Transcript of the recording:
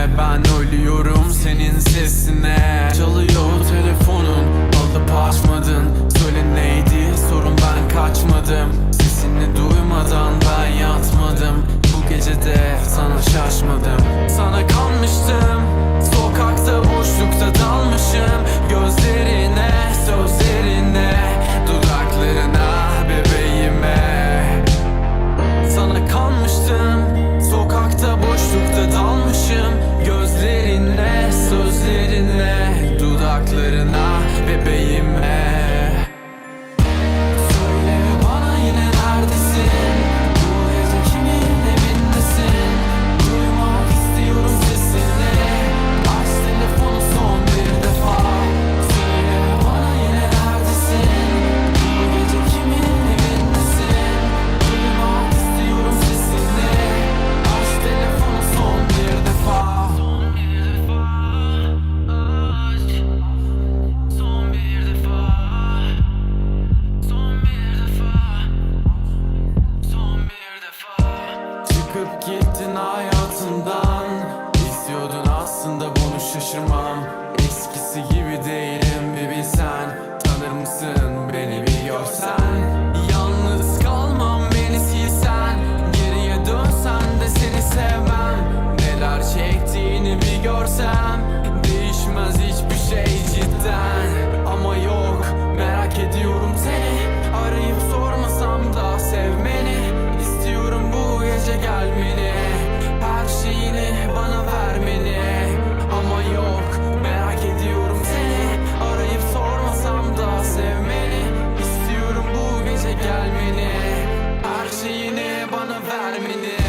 Ben ölüyorum senin sesine. Çalıyor telefonun alıp açmadın. Söyle neydi sorun ben kaçmadım. Sesini duymadan ben yatmadım. Bu gece de sana şaşmadım gittin hayatımdan İstiyordun aslında bunu şaşırmam. Eskisi gibi değilim bir bilsen. Tanır mısın beni bir görsen? Yalnız kalmam beni silsen. Geriye dönsen de seni sevmem. Neler çektiğini bir görsem vermedi.